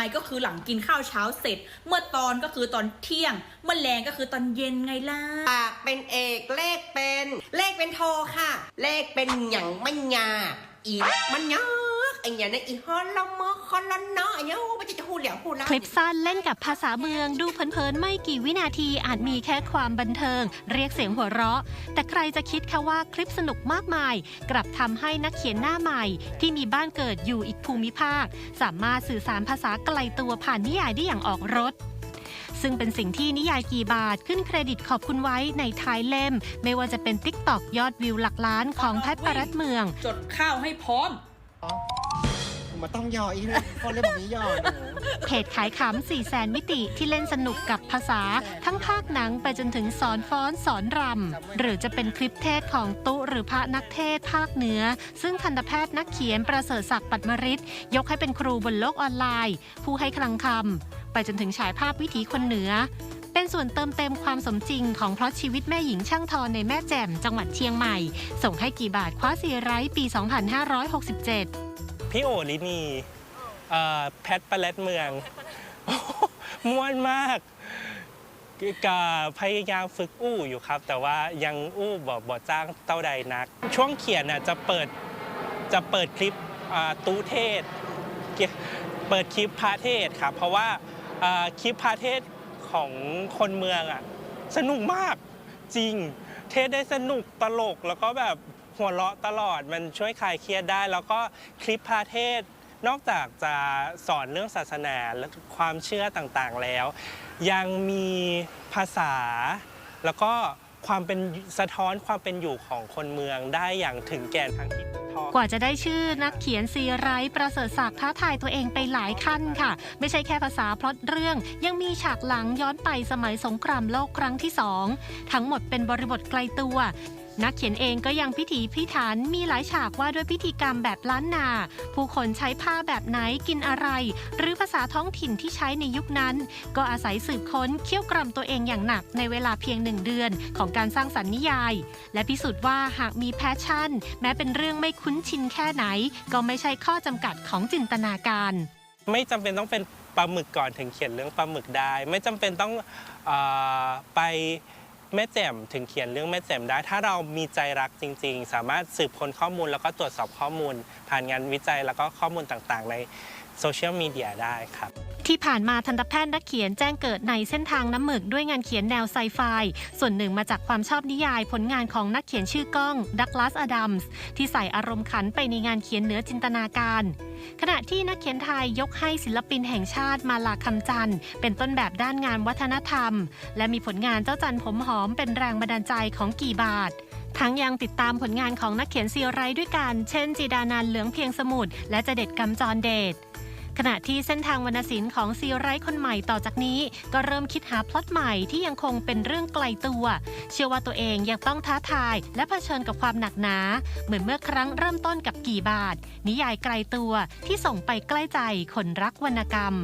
ายก็คือหลังกินข้าวเช้าเสร็จ เมื่อตอนก็คือตอนเที่ยง เมื่อแรงก็คือตอนเย็นไงล่ะ ปากเป็นเอกเลขเป็น เลขเป็นโทค่ะ เลขเป็นหยังไม่ยาอีมันยา กไอ้เนี่ยนะอีฮอลลอมอคอลลอนเนาะไอ้เนี่ยโอ้มันจะพูดเหลียวพูดแล้วคลิปสั้นเล่นกับภาษาเมืองดูเพลินๆไม่กี่วินาทีอาจมีแค่ความบันเทิง เรียกเสียงหัวเราะ แต่ใครจะคิดคะว่าคลิปสนุกมากมาย กลับทำให้นักเขียนหน้าใหม่ ที่มีบ้านเกิดอยู่อีกภูมิภาค สามารถสื่อสารภาษาไกลตัวผ่านนิยายได้อย่างออกรถซึ่งเป็นสิ่งที่นิยายกี่บาทขึ้นเครดิตขอบคุณไว้ในท้ายเล่ม ไม่ว่าจะเป็น t ิ k t o k ยอดวิวหลักล้านของแพทย์ปรัตน์เมือง จดข้าวให้พร้อม มันต้องย่ออีกเลยคนเลยบอกนี้ย่อหนูเพจขายขำ4แสนมิติที่เล่นสนุกกับภาษา ทั้งภาคหนังไปจนถึงสอนฟ้อนสอนรำ หรือจะเป็นคลิปเทศของตุหรือพระนักเทศภาคเหนือ ซึ่งทันตแพทย์นักเขียนประเสริฐศักดิ์ปัตมริศยกให้เป็นครูบนโลกออนไลน์ ผู้ให้คลังคำไปจนถึงฉายภาพวิถีคนเหนือ เป็นส่วนเติมเต็มความสมจริงของเพราะชีวิตแม่หญิงช่างทอนในแม่แจ่มจังหวัดเชียงใหม่ ส่งให้กี่บาทคว้าซีไรต์ปี 2567 พี่โอลินีแพทปลาเลตเมือง ม่วนมากก็พยายามฝึกอู้อยู่ครับ แต่ว่ายังอู้บ่บ่จ้างเต้าใดนัก ช่วงเขียนน่ะจะเปิดจะเปิดคลิปตู้เทศ เปิดคลิปพระเทศครับ เพราะว่าคลิปพระเทศของคนเมืองอะสนุกมากจริง เทศได้สนุกตลกแล้วก็แบบ หัวเราะตลอดมันช่วยคลายเครียดได้ แล้วก็คลิปพระเทศ นอกจากจะสอนเรื่องศาสนาและความเชื่อต่างๆแล้ว ยังมีภาษา แล้วก็ความเป็นสะท้อนความเป็นอยู่ของคนเมืองได้อย่างถึงแก่นทางทิศกว่าจะได้ชื่อนักเขียนซีไรต์ประเสริฐศักดิ์ท้าทายตัวเองไปหลายขั้นค่ะ ไม่ใช่แค่ภาษาพล็อตเรื่อง ยังมีฉากหลังย้อนไปสมัยสงครามโลกครั้งที่สองทั้งหมดเป็นบริบทไกลตัว นักเขียนเองก็ยังพิถีพิถันมีหลายฉากว่าด้วยพิธีกรรมแบบล้านนา ผู้คนใช้ผ้าแบบไหนกินอะไร หรือภาษาท้องถิ่นที่ใช้ในยุคนั้น ก็อาศัยสืบค้นเคี่ยวกรำตัวเองอย่างหนักในเวลาเพียงหนึ่งเดือนของการสร้างสรรค์นิยาย และพิสูจน์ว่าหากมีแพชชั่น แม้เป็นเรื่องไม่คุ้นชินแค่ไหน ก็ไม่ใช่ข้อจำกัดของจินตนาการ ไม่จำเป็นต้องเป็นปลาหมึกก่อนถึงเขียนเรื่องปลาหมึกได้ ไม่จำเป็นต้องออไป แม่แจ่มถึงเขียนเรื่องแม่แจ่มได้ ถ้าเรามีใจรักจริง ๆ สามารถสืบค้นข้อมูลแล้วก็ตรวจสอบข้อมูล ผ่านงานวิจัยแล้วก็ข้อมูลต่างๆ ในโซเชียลมีเดียได้ครับ ที่ผ่านมาทันตแพทย์นักเขียนแจ้งเกิดในเส้นทางน้ำหมึกด้วยงานเขียนแนวไซไฟ ส่วนหนึ่งมาจากความชอบนิยายผลงานของนักเขียนชื่อก้อง ดักลาสอดัมส์ที่ใส่อารมณ์ขันไปในงานเขียนเหนือจินตนาการ ขณะที่นักเขียนไทยยกให้ศิลปินแห่งชาติมาลาคำจันทร์เป็นต้นแบบด้านงานวัฒนธรรม และมีผลงานเจ้าจันผมหอมเป็นแรงบันดาลใจของกี่บาททั้งยังติดตามผลงานของนักเขียนซีไรด้วยกัน เช่น จีดานันเหลืองเพียงสมุทรและเจเด็ดกำจรเดช ขณะที่เส้นทางวรรณศิลป์ของซีไรต์คนใหม่ต่อจากนี้ ก็เริ่มคิดหาพล็อตใหม่ที่ยังคงเป็นเรื่องไกลตัว เชื่อว่าตัวเองยังต้องท้าทาย และเผชิญกับความหนักหนา เหมือนเมื่อครั้งเริ่มต้นกับกี่บาท นิยายไกลตัวที่ส่งไปใกล้ใจคนรักวรรณกรรม